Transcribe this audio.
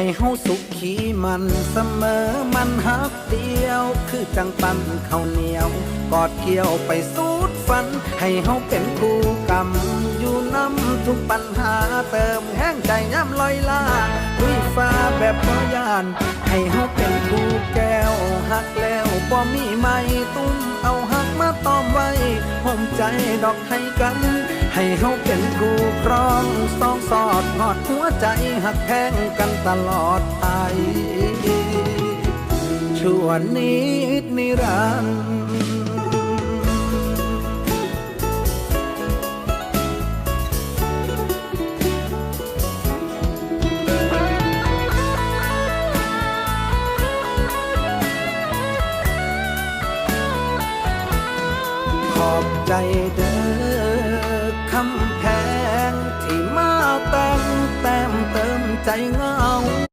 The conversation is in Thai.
ให้เฮาสุขขีมันเสมอมันฮักเดียว คือจังปันข้าวเหนียว กอดเกี่ยวไปสูดฝัน ให้เฮาเป็นคู่กรรม อยู่น้ำทุกปัญหาเติมแห้งใจย่ำลอยลาลุยฟ้าแบบบ่ยาน ให้เฮาเป็นคู่แก้วหักแล้วบ่มีไม่ตุ้มเอาหักมาตอมไว้ห่มใจดอกให้กัน ให้เฮาเป็นคู่ครองส ใจหักแข้งกันตลอดไปชั่วนิดนิรันดรขอบใจเด้อคำแพ ใจเงา